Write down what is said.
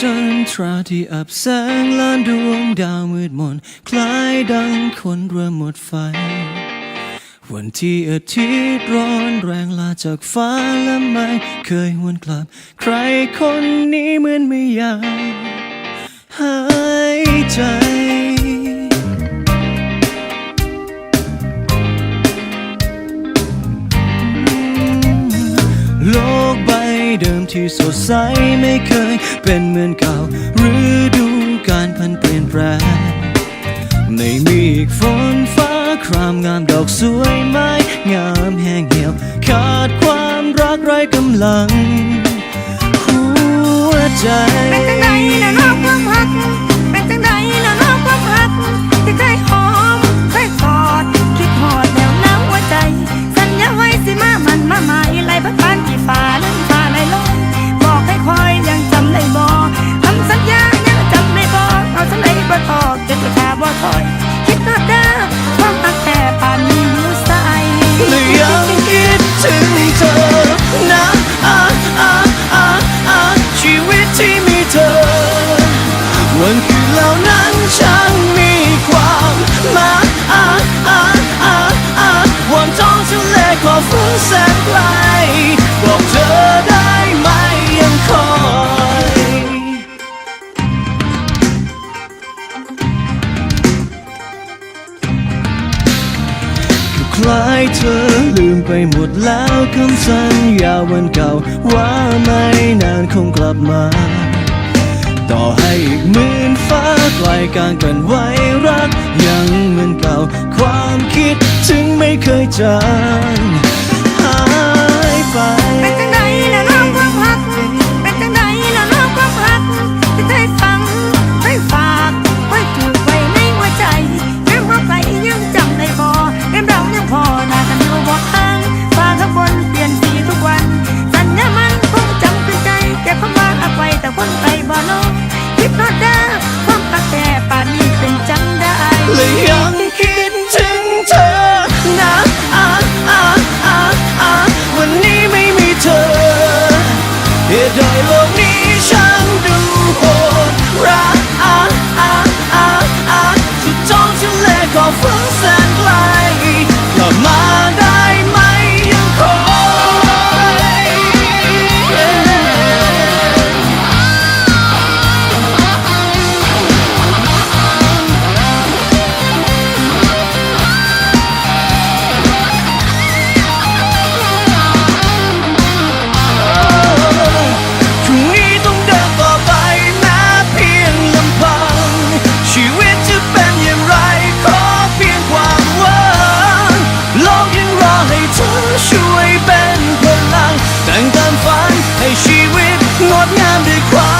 จันทราที่อับแสงล้านดวงดาวมืดมน คล้ายดังคนเรือหมดไฟ วันที่อาทิตย์ร้อนแรงลาจากฟ้าและไม่เคยหวนกลับ ใครคนนี้เหมือนไม่อยากหายใจ เดิมที่สดใสไม่เคยเป็นเหมือนเก่าหรือดูการพันเปลี่ยนแปลงไม่มีอีกฝนฟ้าครามงามดอกสวยไม้งามแห้งเหี่ยว ขาดความรักไร้กำลัง หัวใจ คล้ายเธอลืมไปหมดแล้วคำสัญญาวันเก่า ว่าไม่นานคงกลับมา ต่อให้อีกหมื่นฟ้าไกลกลางกันไว้รัก ยังเหมือนเก่า ความคิดถึงไม่เคยจาง 과